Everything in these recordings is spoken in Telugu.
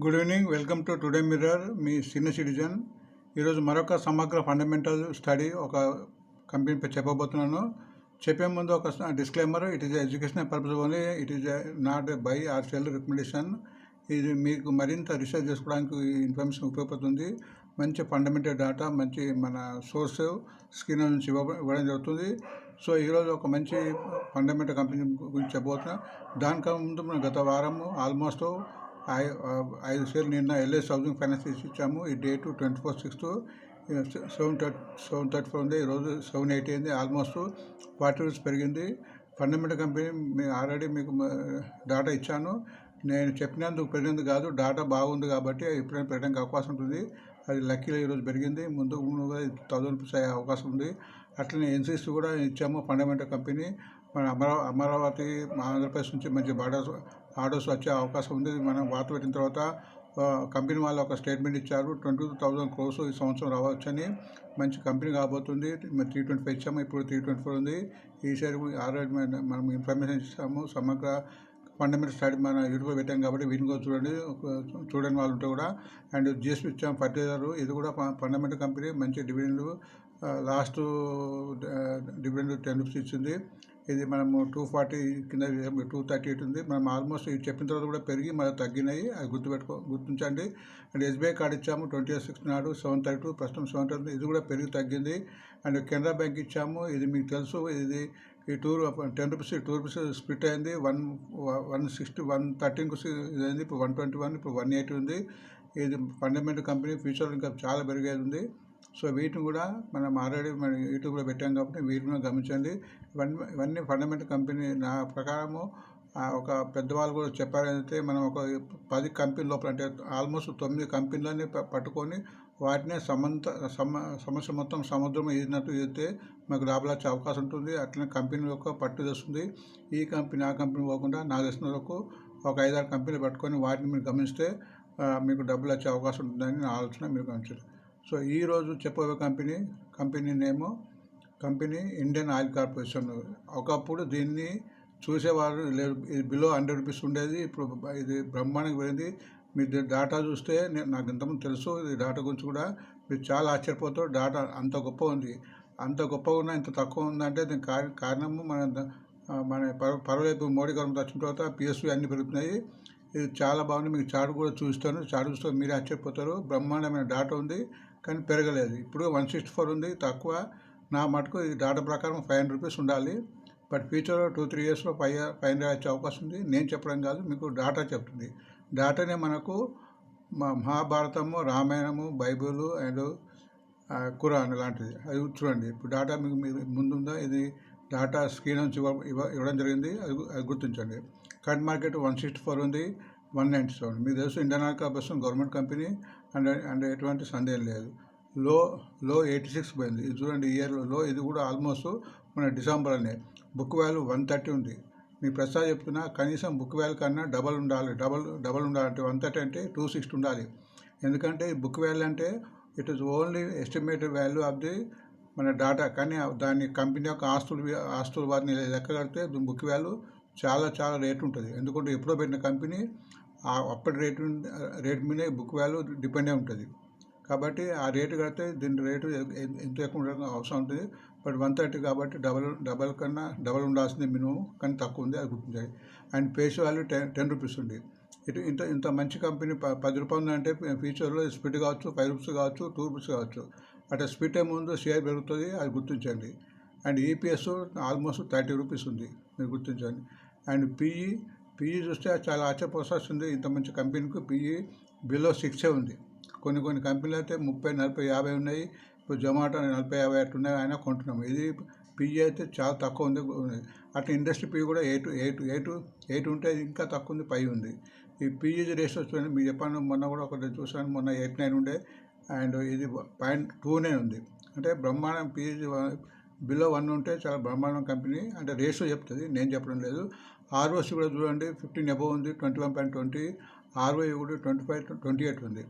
Good evening. Welcome to today mirror me senior citizen. ఈరోజు మరొక సమగ్ర ఫండమెంటల్ స్టడీ ఒక కంపెనీపై చెప్పబోతున్నాను. చెప్పే ముందు ఒక disclaimer it is educational purpose only it is not buy or sell recommendation. ఇది మీకు మరింత రీసెర్చ్ చేసుకోవడానికి ఈ ఇన్ఫర్మేషన్ ఉపయోగపడుతుంది. మంచి ఫండమెంటల్ డేటా మంచి మన సోర్స్ స్క్రీన్ నుంచి ఇవ్వ ఇవ్వడం జరుగుతుంది. సో ఈరోజు ఒక మంచి ఫండమెంటల్ కంపెనీ గురించి చెప్పబోతున్నా. దానికన్నా ముందు మనం గత వారము ఆల్మోస్ట్ ఐదు షేర్లు నిన్న ఎల్ఎస్ హౌసింగ్ ఫైనాన్స్ తీసి ఇచ్చాము. ఈ date twenty four sixth seven thirty seven thirty four ఉంది ఈరోజు సెవెన్ ఎయిటీ అయింది. ఆల్మోస్ట్ ఫార్టీ రూపీస్ పెరిగింది. ఫండమెంటల్ కంపెనీ మీ ఆల్రెడీ మీకు డాటా ఇచ్చాను. నేను చెప్పినందుకు పెరిగినందుకు కాదు డాటా బాగుంది కాబట్టి ఎప్పుడైనా పెరగడానికి అవకాశం ఉంటుంది. అది లక్కీలో ఈరోజు పెరిగింది. ముందు ముందుగా థౌసండ్ రూపీస్ అయ్యే అవకాశం ఉంది. అట్లనే ఎన్సీసీ కూడా ఇచ్చాము ఫండమెంటల్ కంపెనీ. మన అమరా అమరావతి మా ఆంధ్రప్రదేశ్ నుంచి మంచి బాగా ఆర్డర్స్ వచ్చే అవకాశం ఉంది. మనం వాత పెట్టిన తర్వాత కంపెనీ వాళ్ళు ఒక స్టేట్మెంట్ ఇచ్చారు. ట్వంటీ టూ థౌసండ్ క్రోర్స్ ఈ సంవత్సరం రావచ్చని మంచి కంపెనీ కాబోతుంది. త్రీ ట్వంటీ ఫైవ్ ఇచ్చాము. ఇప్పుడు త్రీ ట్వంటీ ఫోర్ ఉంది. ఈ షేర్ ఆల్రెడీ మనం ఇన్ఫర్మేషన్ ఇచ్చాము. సమగ్ర ఫండమెంటల్ స్టడీ మన యూట్యూబ్లో పెట్టాం కాబట్టి వీటిని కూడా చూడండి. చూడని వాళ్ళు ఉంటే కూడా. అండ్ జిఎస్పీ ఇచ్చాం ఫర్టిలైజర్. ఇది కూడా ఫండమెంటల్ కంపెనీ. మంచి dividend last dividend ten rupees ఇచ్చింది. ఇది మనము టూ ఫార్టీ కింద టూ థర్టీ ఎయిట్ ఉంది. మనం ఆల్మోస్ట్ ఇది చెప్పిన తర్వాత కూడా పెరిగి మళ్ళీ తగ్గినాయి. అది గుర్తుపెట్టుకో గుర్తించండి. అండ్ ఎస్బీఐ కార్డు ఇచ్చాము ట్వంటీ సిక్స్ నాడు సెవెన్ థర్టీ టూ ప్రస్తుతం సెవెన్ థర్టీ ఇది కూడా పెరిగి తగ్గింది. అండ్ కెనరా బ్యాంక్ ఇచ్చాము. ఇది మీకు తెలుసు ఇది ఈ two ten rupees two rupees split అయింది. వన్ వన్ సిక్స్టీ వన్ థర్టీన్కు ఇది అయింది. ఇప్పుడు వన్ ట్వంటీ వన్ ఇప్పుడు వన్ ఎయిటీ ఉంది. ఇది ఫండమెంటల్ కంపెనీ ఫ్యూచర్లో ఇంకా చాలా పెరిగేది ఉంది. సో వీటిని కూడా మనం ఆల్రెడీ మన యూట్యూబ్లో పెట్టాం కాబట్టి వీటిని కూడా గమనించండి. ఇవన్నీ ఇవన్నీ ఫండమెంటల్ కంపెనీ నా ప్రకారము ఒక పెద్దవాళ్ళు కూడా చెప్పారంటే మనం ఒక పది కంపెనీ లోపల అంటే ఆల్మోస్ట్ తొమ్మిది కంపెనీలని పట్టుకొని వాటినే సమంత సమ సమస్య మొత్తం సముద్రం ఈదినట్టు చేస్తే మాకు లాభాలు వచ్చే అవకాశం ఉంటుంది. అట్లనే కంపెనీ యొక్క పట్టు తెస్తుంది. ఈ కంపెనీ ఆ కంపెనీ పోకుండా నాకు తెలిసిన వరకు ఒక ఐదారు కంపెనీలు పట్టుకొని వాటిని మీరు గమనిస్తే మీకు డబ్బులు వచ్చే అవకాశం ఉంటుందని నా ఆలోచన మీరు గమనించారు సో ఈరోజు చెప్పబోయే company company name company Indian oil corporation. ఒకప్పుడు దీన్ని చూసేవారు లేదు ఇది బిలో హండ్రెడ్ రూపీస్ ఉండేది. ఇప్పుడు ఇది బ్రహ్మాండంగా పోయింది మీరు డాటా చూస్తే నేను నాకు ఇంతకుముందు తెలుసు ఈ డాటా గురించి కూడా. మీరు చాలా ఆశ్చర్యపోతారు. డాటా అంత గొప్ప ఉంది. అంత గొప్పగా ఉన్నా ఇంత తక్కువ ఉందంటే దీనికి కార- కారణము మన మన పర్ మోడీ గవర్నమెంట్ వచ్చిన తర్వాత పిఎస్వి అన్నీ పెరుగుతున్నాయి. ఇది చాలా బాగుంది. మీకు చార్ట్ కూడా చూస్తాను చార్ట్ చూస్తే మీరే ఆశ్చర్యపోతారు. బ్రహ్మాండమైన డాటా ఉంది. కానీ పెరగలేదు. ఇప్పుడు వన్ సిక్స్టీ ఫోర్ ఉంది తక్కువ. నా మటుకు ఈ డాటా ప్రకారం ఫైవ్ హండ్రెడ్ రూపీస్ ఉండాలి. బట్ ఫ్యూచర్లో టూ త్రీ ఇయర్స్లో ఫైవ్ ఫైవ్ హండ్రెడ్ వచ్చే అవకాశం ఉంది. నేను చెప్పడం కాదు మీకు డాటా చెప్తుంది. డాటానే మనకు మా మహాభారతము రామాయణము బైబిల్ అండ్ కురాన్ ఖురాన్ లాంటిది. అది చూడండి. ఇప్పుడు డాటా మీకు ముందుందా? ఇది డాటా స్క్రీన్ నుంచి ఇవ్వ ఇవ్వ- ఇవ్వడం జరిగింది. అది అది గుర్తించండి. Current market one sixty four ఉంది వన్ నైంటీ సెవెన్. మీకు తెలుసు Indian oil corporation government company. And and ఎటువంటి సందేహం లేదు. లో లో ఎయిటీ సిక్స్ పోయింది. ఇది చూడండి ఇయర్లో లో ఇది కూడా ఆల్మోస్ట్ మన డిసెంబర్ అనే బుక్ వాల్యూ వన్ థర్టీ ఉంది. మీ ప్రసాద్ చెప్తున్నా కనీసం బుక్ వాల్యూ కన్నా డబల్ ఉండాలి. డబల్ డబల్ ఉండాలంటే వన్ థర్టీ అంటే టూ సిక్స్టీ ఉండాలి. ఎందుకంటే బుక్ వాల్యూ అంటే it is only estimated value of the మన డాటా. కానీ దాన్ని కంపెనీ యొక్క ఆస్తులు ఆస్తులు వాటిని లెక్క కడితే బుక్ వాల్యూ చాలా చాలా రేట్ ఉంటుంది. ఎందుకంటే ఎప్పుడో పెట్టిన కంపెనీ అప్పటి రేటు రేట్ మీద బుక్ వాల్యూ డిపెండ్ అయి ఉంటుంది. కాబట్టి ఆ రేటు కడితే దీని రేటు ఎంత ఎక్కువ ఉండడం అవసరం ఉంటుంది. బట్ వన్ థర్టీ కాబట్టి డబల్ డబల్ కన్నా డబల్ ఉండాల్సింది మినిమం కానీ తక్కువ ఉంది అది గుర్తించాలి and face value ten ten rupees ఉంది. ఇటు ఇంత ఇంత మంచి కంపెనీ ప పది రూపాయలు అంటే ఫ్యూచర్లో స్పీడ్ కావచ్చు ఫైవ్ రూపీస్ కావచ్చు టూ రూపీస్ కావచ్చు. అట్లా స్పీడ్ ముందు షేర్ పెరుగుతుంది అది గుర్తించండి. And EPS almost thirty rupees ఉంది. మీరు గుర్తించండి. అండ్ పిఈ పీజీ చూస్తే చాలా ఆశ్చర్యపోస్తుంది ఇంత మంచి కంపెనీకి పీజీ బిలో సిక్సే ఉంది. కొన్ని కొన్ని కంపెనీలు అయితే ముప్పై నలభై యాభై ఉన్నాయి. ఇప్పుడు జొమాటో నలభై యాభై అట్లా ఉన్నాయి. అయినా కొంటున్నాం. ఇది పీజీ అయితే చాలా తక్కువ ఉంది. అట్లా ఇండస్ట్రీ పీ కూడా ఎయిట్ ఎయిట్ ఎయిట్ ఎయిట్ ఉంటే ఇంకా తక్కువ ఉంది పై ఉంది. ఈ పీజీ రేషియో చూడండి మీరు చెప్పాను. మొన్న కూడా ఒకటి చూసాను మొన్న ఎయిట్ నైన్ ఉండే. అండ్ ఇది పాయింట్ టూనే ఉంది. అంటే బ్రహ్మాండం పీజీ బిలో వన్ ఉంటే చాలా బ్రహ్మాండం కంపెనీ. అంటే రేషియో చెప్తుంది. నేను చెప్పడం లేదు. ఆర్ఓసి కూడా చూడండి ఫిఫ్టీన్ అబవ్ ఉంది twenty one point twenty ROI కూడా ట్వంటీ ఫైవ్ ట్వంటీ ఎయిట్ ఉంది.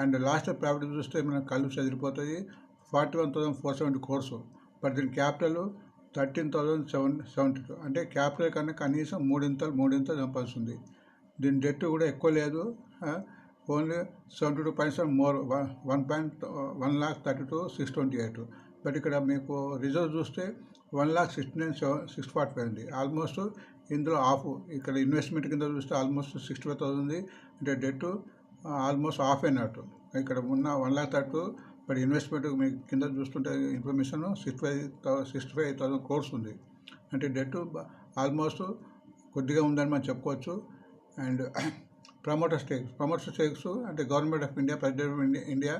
అండ్ లాస్ట్ ప్రాఫిట్ చూస్తే మనకు కళ్ళు చదిరిపోతుంది forty one thousand four seventy crores but దీని capital thirteen thousand seven seventy two అంటే క్యాపిటల్ కన్నా కనీసం మూడింతలు మూడింతలు సంపాదిస్తుంది. దీని డెట్ కూడా ఎక్కువ లేదు. Only seventy two point seven more one point one lakh thirty two six twenty eight but ఇక్కడ మీకు రిజర్వ్ చూస్తే one lakh sixty nine seven six forty five ఉంది. ఆల్మోస్ట్ ఇందులో ఆఫ్ ఇక్కడ ఇన్వెస్ట్మెంట్ కింద చూస్తే ఆల్మోస్ట్ సిక్స్టీ ఫైవ్ థౌసండ్ ఉంది అంటే డెట్ ఆల్మోస్ట్ ఆఫ్ అయినట్టు ఇక్కడ ఉన్న one lakh thirty but investment మీకు కింద చూస్తుంటే information sixty five sixty five thousand crores ఉంది. అంటే డెట్ ఆల్మోస్ట్ కొద్దిగా ఉందని మనం చెప్పుకోవచ్చు. And promoter stakes promoter stakes అంటే government of India president of India India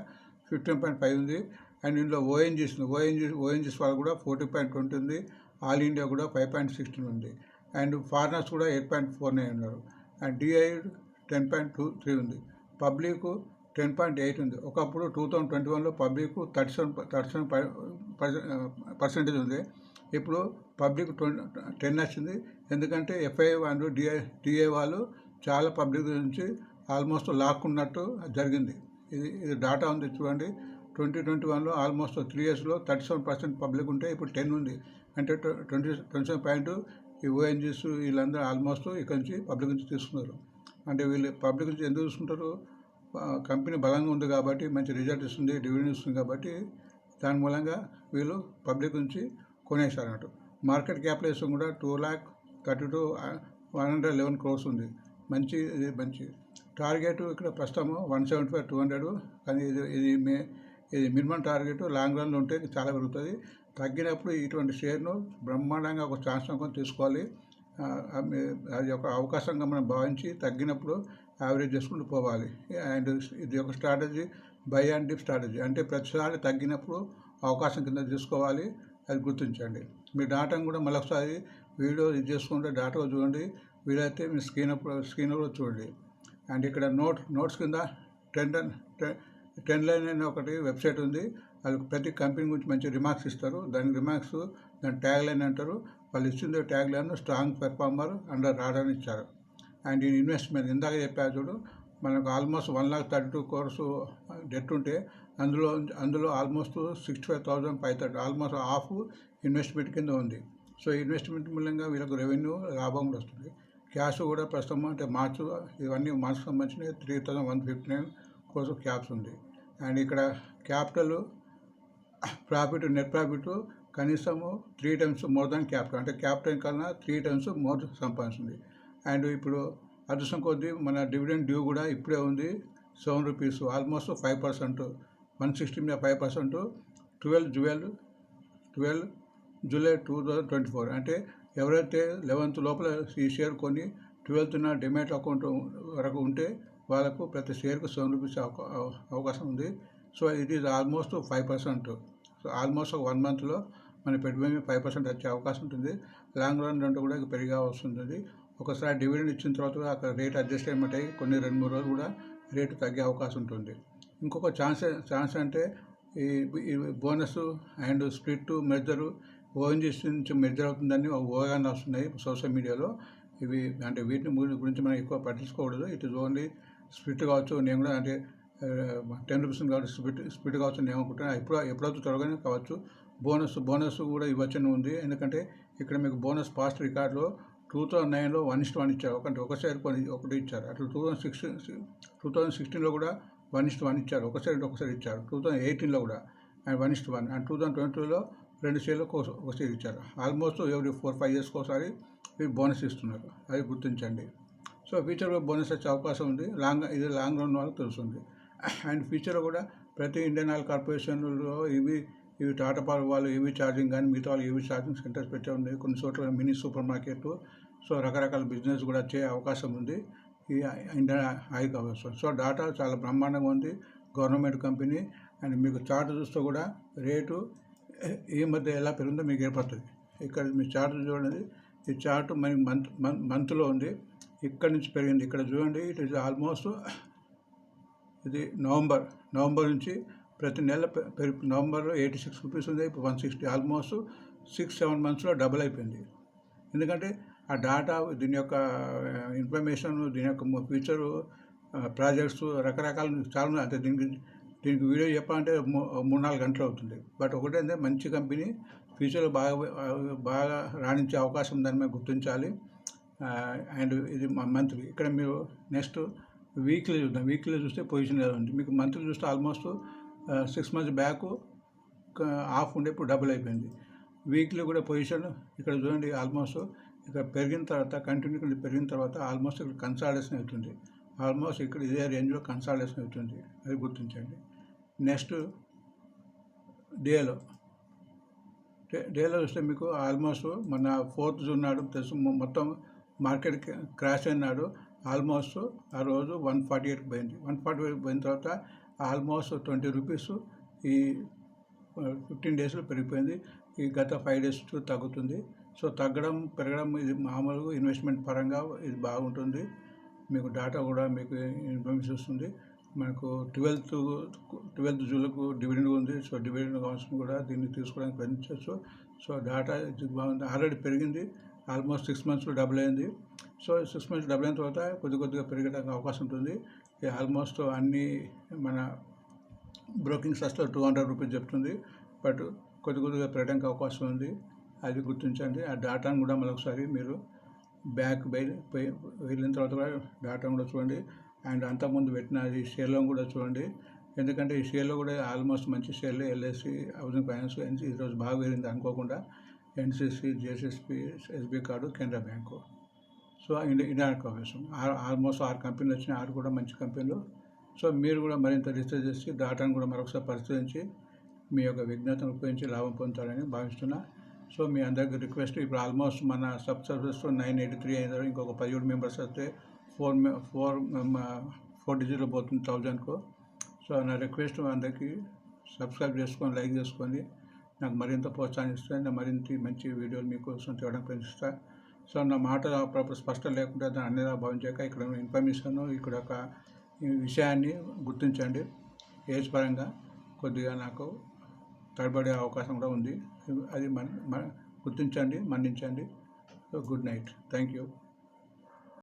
fifteen point five ఉంది. అండ్ ఇందులో ఓఎన్జీస్ ఓఎన్జీ ఓఎన్జీస్ వాళ్ళు కూడా ఫోర్టీ పాయింట్ ట్వంటీ ఉంది. ఆల్ ఇండియా కూడా ఫైవ్ పాయింట్ సిక్స్టీన్ ఉంది. అండ్ ఫారినర్స్ కూడా ఎయిట్ పాయింట్ ఫోర్ నైన్ ఉన్నారు. And DI ten point two three ఉంది. పబ్లిక్ టెన్ పాయింట్ ఎయిట్ ఉంది. ఒకప్పుడు టూ థౌజండ్ ట్వంటీ వన్లో public thirty seven thirty seven percentage ఉంది. ఇప్పుడు పబ్లిక్ ట్వంటీ టెన్ వచ్చింది ఎందుకంటే ఎఫ్ఐ వాళ్ళు డిఐ డిఐ వాళ్ళు చాలా పబ్లిక్ నుంచి ఆల్మోస్ట్ లాక్కున్నట్టు జరిగింది. ఇది ఇది డాటా ఉంది చూడండి. ట్వంటీ ట్వంటీ వన్లో ఆల్మోస్ట్ త్రీ ఇయర్స్లో థర్టీ సెవెన్ పర్సెంట్ పబ్లిక్ ఉంటే ఇప్పుడు టెన్ ఉంది. అంటే ట్వంటీ ట్వంటీ సెవెన్ పాయింట్ ఈ ఓఎన్జీస్ వీళ్ళందరూ ఆల్మోస్ట్ ఇక్కడ నుంచి పబ్లిక్ నుంచి తీసుకున్నారు. అంటే వీళ్ళు పబ్లిక్ నుంచి ఎందుకు తీసుకుంటారు? కంపెనీ బలంగా ఉంది కాబట్టి మంచి రిజల్ట్ ఇస్తుంది డివిడెండ్ ఇస్తుంది కాబట్టి దాని మూలంగా వీళ్ళు పబ్లిక్ నుంచి కొనేసారు అన్నట్టు. మార్కెట్ క్యాపిటలేషన్ కూడా two lakh thirty two one hundred eleven crores ఉంది. మంచి ఇది మంచి. టార్గెట్ ఇక్కడ ప్రస్తుతం one seventy five two hundred. కానీ ఇది ఇది మే ఇది మినిమం టార్గెట్. లాంగ్ రన్లో ఉంటే చాలా పెరుగుతుంది. తగ్గినప్పుడు ఇటువంటి షేర్ను బ్రహ్మాండంగా ఒక ఛాన్స్ అనుకొని తీసుకోవాలి. అది ఒక అవకాశంగా మనం భావించి తగ్గినప్పుడు యావరేజ్ చేసుకుంటూ పోవాలి. అండ్ ఇది ఒక strategy buy and dip strategy. అంటే ప్రతిసారి తగ్గినప్పుడు అవకాశం కింద తీసుకోవాలి. అది గుర్తించండి. మీ డాటాను కూడా మరొకసారి వీడియో ఇది చేసుకుంటే డాటా చూడండి. వీలైతే మీ స్క్రీన్ స్క్రీన్ కూడా చూడండి. అండ్ ఇక్కడ నోట్ నోట్స్ కింద టెన్ టెన్ లైన్ అనే ఒకటి వెబ్సైట్ ఉంది. వాళ్ళకి ప్రతి కంపెనీ గురించి మంచి రిమార్క్స్ ఇస్తారు. దాని రిమార్క్స్ దాని ట్యాగ్ లైన్ అంటారు. వాళ్ళు ఇచ్చింది tag line strong performer under radar ఇచ్చారు. అండ్ ఈ ఇన్వెస్ట్మెంట్ ఇందాక చెప్పా చూడు మనకు almost one lakh thirty two crores debt ఉంటే అందులో అందులో almost sixty five thousand five thirty almost half investment కింద ఉంది. సో ఇన్వెస్ట్మెంట్ మూలంగా వీళ్ళకు రెవెన్యూ లాభం కూడా వస్తుంది. క్యాష్ కూడా ప్రస్తుతం అంటే మార్చ్ ఇవన్నీ మార్చ్ సంబంధించిన three thousand one fifty nine కోసం క్యాప్స్ ఉంది. అండ్ ఇక్కడ క్యాపిటల్ ప్రాఫిట్ నెట్ ప్రాఫిట్ కనీసము three times more than capital అంటే క్యాపిటల్ కన్నా త్రీ టైమ్స్ మోర్ సంపాదిస్తుంది. అండ్ ఇప్పుడు అదృష్టం కొద్దీ మన డివిడెండ్ డ్యూ కూడా ఇప్పుడే ఉంది. Seven rupees almost five percent one sixty మీద five percent twelve July twelve July two thousand twenty four అంటే ఎవరైతే లెవెన్త్ లోపల ఈ షేర్ కొని ట్వెల్త్న డిమెట్ అకౌంట్ వరకు ఉంటే వాళ్ళకు ప్రతి షేర్కు సెవెన్ రూపీస్ అవకా- అవకాశం ఉంది. So it is almost five percent so almost ఒక వన్ మంత్లో మన పెట్టుబడి ఫైవ్ పర్సెంట్ వచ్చే అవకాశం ఉంటుంది. లాంగ్ రన్ రెండు కూడా పెరిగా వస్తుంది ఒకసారి డివిడెండ్ ఇచ్చిన తర్వాత కూడా అక్కడ రేట్ అడ్జస్ట్ అయినట్టు కొన్ని రెండు మూడు రోజులు కూడా రేటు తగ్గే అవకాశం ఉంటుంది. ఇంకొక ఛాన్స్ ఛాన్స్ అంటే ఈ bonus and split major ONGC నుంచి మెజర్ అవుతుందని ఒక వస్తున్నాయి సోషల్ మీడియాలో ఇవి అంటే వీటిని గురించి మనం ఎక్కువ పట్టించుకోకూడదు. ఇట్ ఇస్ ఓన్లీ స్ప్లిట్ కావచ్చు. నేను కూడా అంటే టెన్ రూపీస్ కావచ్చు స్పీడ్ స్పీడ్ కావచ్చు నేను అనుకుంటున్నాను ఎప్పుడు ఎప్పుడైతే త్వరగానే కావచ్చు బోనస్ బోనస్ కూడా ఇవ్వచ్చని ఉంది. ఎందుకంటే ఇక్కడ మీకు బోనస్ పాస్ట్ రికార్డులో టూ థౌజండ్ నైన్లో వన్ ఇస్ట్ వన్ ఇచ్చారు. ఒకటి ఒకసారి కొన్ని ఒకటి ఇచ్చారు. అట్లా two thousand sixteen two thousand సిక్స్టీన్లో కూడా వన్ ఇస్ట్ వన్ ఇచ్చారు. ఒకసారి ఒకసారి ఇచ్చారు. టూ థౌజండ్ ఎయిటీన్లో కూడా and one is to one. And two thousand ట్వంటీలో రెండు షేర్లకు ఒక- ఒక షేర్ ఇచ్చారు. ఆల్మోస్ట్ ఎవ్రీ ఫోర్ ఫైవ్ ఇయర్స్కి ఒకసారి వీళ్ళు బోనస్ ఇస్తున్నారు. అది గుర్తించండి. సో ఫ్యూచర్లో బోనస్ వచ్చే అవకాశం ఉంది. లాంగ్ ఇది లాంగ్ రన్ వాళ్ళకి తెలుస్తుంది. అండ్ ఫ్యూచర్లో కూడా ప్రతి ఇండియన్ ఆయిల్ కార్పొరేషన్లో ఇవి ఇవి టాటా పాల్ వాళ్ళు ఏవి ఛార్జింగ్ కానీ మిగతా వాళ్ళు ఏవి ఛార్జింగ్ సెంటర్స్ పెట్టే ఉంది కొన్ని చోట్ల మినీ సూపర్ మార్కెట్. సో రకరకాల బిజినెస్ కూడా వచ్చే అవకాశం ఉంది. ఈ Indian Oil Corporation. So data చాలా బ్రహ్మాండంగా ఉంది. గవర్నమెంట్ కంపెనీ అండ్ మీకు చార్ట్ చూస్తే కూడా రేటు ఈ మధ్య ఎలా పెరిగిందో మీకు ఏర్పడుతుంది. ఇక్కడ మీ చార్ట్ చూడండి. ఈ చార్ట్ మనకి మంత్ మంత్లో ఉంది. ఇక్కడ నుంచి పెరిగింది. ఇక్కడ చూడండి. ఇట్ ఈస్ ఆల్మోస్ట్ ఇది నవంబర్ నవంబర్ నుంచి ప్రతి నెల పెరి నవంబర్లో ఎయిటీ సిక్స్ రూపీస్ ఉంది ఇప్పుడు one sixty almost six seven మంత్స్లో డబుల్ అయిపోయింది. ఎందుకంటే ఆ డాటా దీని యొక్క ఇన్ఫర్మేషన్ దీని యొక్క ఫీచరు ప్రాజెక్ట్స్ రకరకాల చాలా ఉన్నాయి. అంటే దీనికి దీనికి వీడియో చెప్పాలంటే మూ- మూడు నాలుగు గంటలు అవుతుంది. బట్ ఒకటేంటే మంచి కంపెనీ ఫ్యూచర్లో బాగా బాగా రాణించే అవకాశం ఉందని మేము గుర్తించాలి. అండ్ ఇది మంత్లీ. ఇక్కడ మీరు నెక్స్ట్ వీక్లీ చూద్దాం. వీక్లీ చూస్తే పొజిషన్ ఎలా ఉంది? మీకు మంత్లీ చూస్తే almost six months back half ఉండే ఇప్పుడు డబుల్ అయిపోయింది. వీక్లీ కూడా పొజిషన్ ఇక్కడ చూడండి ఆల్మోస్ట్ ఇక్కడ పెరిగిన తర్వాత కంటిన్యూ పెరిగిన తర్వాత ఆల్మోస్ట్ ఇక్కడ కన్సాలిడేషన్ అవుతుంది. ఆల్మోస్ట్ ఇక్కడ ఇదే రేంజ్లో కన్సాలిడేషన్ అవుతుంది. అది గుర్తించండి. నెక్స్ట్ డేలో. డే- డేలో చూస్తే మీకు ఆల్మోస్ట్ మన ఫోర్త్ జూన్ నాడు తెలుసు మొత్తం మార్కెట్ క్రాష్ అయినాడు. ఆల్మోస్ట్ ఆ రోజు వన్ ఫార్టీ ఎయిట్కి పోయింది. వన్ ఫార్టీ ఎయిట్ పోయిన తర్వాత ఆల్మోస్ట్ ట్వంటీ రూపీస్ ఈ ఫిఫ్టీన్ డేస్లో పెరిగిపోయింది. ఈ గత ఫైవ్ డేస్ తగ్గుతుంది. సో తగ్గడం పెరగడం ఇది మామూలుగా ఇన్వెస్ట్మెంట్ పరంగా ఇది బాగుంటుంది. మీకు డేటా కూడా మీకు ఇన్ఫర్మేషన్ వస్తుంది. మనకు ట్వెల్త్ ట్వెల్త్ జూలకు డివిడెండ్ ఉంది. సో డివిడెండ్ కావాల్సిన కూడా దీన్ని తీసుకోవడానికి ప్రయత్నించవచ్చు. సో డేటా ఇది బాగుంది. ఆల్రెడీ పెరిగింది. ఆల్మోస్ట్ సిక్స్ మంత్స్లో డబుల్ అయింది. సో సిక్స్ మంత్స్ డబుల్ అయిన తర్వాత కొద్ది కొద్దిగా పెరగడానికి అవకాశం ఉంటుంది. ఆల్మోస్ట్ అన్ని మన బ్రోకింగ్ సస్లో టూ హండ్రెడ్ రూపీస్ చెప్తుంది. బట్ కొద్ది కొద్దిగా పెరగడానికి అవకాశం ఉంది. అది గుర్తించండి. ఆ డాటాను కూడా మరొకసారి మీరు బ్యాక్ బై వెళ్ళిన తర్వాత కూడా డాటాను కూడా చూడండి. అండ్ అంతకుముందు పెట్టిన ఈ షేర్లో కూడా చూడండి. ఎందుకంటే ఈ షేర్లో కూడా ఆల్మోస్ట్ మంచి షేర్లు. ఎల్ఐసి హౌసింగ్ ఫైనాన్స్ ఈరోజు బాగా వెళ్ళింది అనుకోకుండా. NCC JSSP SB card Canara bank. So Indian corporation almost ఆరు కంపెనీలు వచ్చినాయి. ఆరు కూడా మంచి కంపెనీలు. సో మీరు కూడా మరింత రీసెర్చ్ చేసి డాటాను కూడా మరొకసారి పరిశీలించి మీ యొక్క విజ్ఞతను ఉపయోగించి లాభం పొందుతారని భావిస్తున్నా. సో మీ అందరికీ రిక్వెస్ట్ ఇప్పుడు ఆల్మోస్ట్ మన sub service nine eighty three అయిన ఇంకొక పదిహేడు మెంబర్స్ వస్తే ఫోర్ ఫోర్ ఫోర్ డిజిట్లో పోతుంది థౌజండ్కు. సో నా రిక్వెస్ట్ అందరికీ సబ్స్క్రైబ్ చేసుకొని లైక్ చేసుకొని నాకు మరింత ప్రోత్సాహిస్తే నేను మరింత మంచి వీడియోలు మీకోసం తేవడానికి ప్రయత్నిస్తా సో నా మాట అప్పుడప్పుడు స్పష్టం లేకుండా దాన్ని అన్నిలా భావించాక ఇక్కడ ఇన్ఫర్మేషన్ ఇక్కడ ఒక విషయాన్ని గుర్తించండి. ఏజ్ పరంగా కొద్దిగా నాకు తడబడే అవకాశం కూడా ఉంది. అది మన గుర్తించండి మన్నించండి. Good night. Thank you.